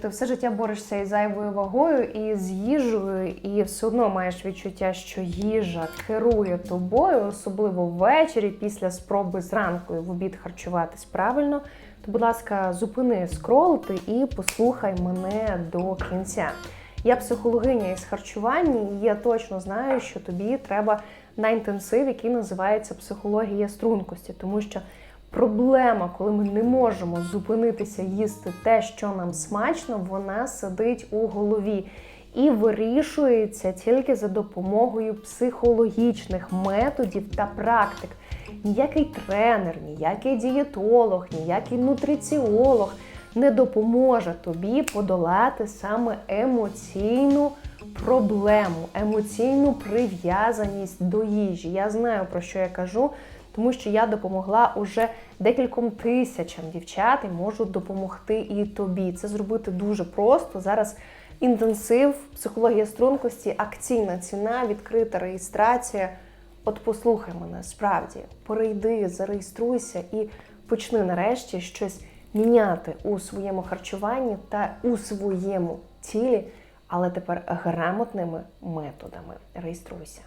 Ти все життя борешся із зайвою вагою і з їжею, і все одно маєш відчуття, що їжа керує тобою, особливо ввечері, після спроби зранку в обід харчуватись правильно. То, будь ласка, зупини скролити і послухай мене до кінця. Я психологиня із харчування, і я точно знаю, що тобі треба на інтенсив, який називається психологія стрункості, тому що проблема, коли ми не можемо зупинитися їсти те, що нам смачно, вона сидить у голові і вирішується тільки за допомогою психологічних методів та практик. Ніякий тренер, ніякий дієтолог, ніякий нутриціолог не допоможе тобі подолати саме емоційну проблему, емоційну прив'язаність до їжі. Я знаю про що я кажу, тому що я допомогла уже декільком тисячам дівчат і можу допомогти і тобі. Це зробити дуже просто. Зараз інтенсив, психологія стрункості, акційна ціна, відкрита реєстрація. От послухай мене, справді, перейди, зареєструйся і почни нарешті щось міняти у своєму харчуванні та у своєму тілі, але тепер грамотними методами. Реєструйся.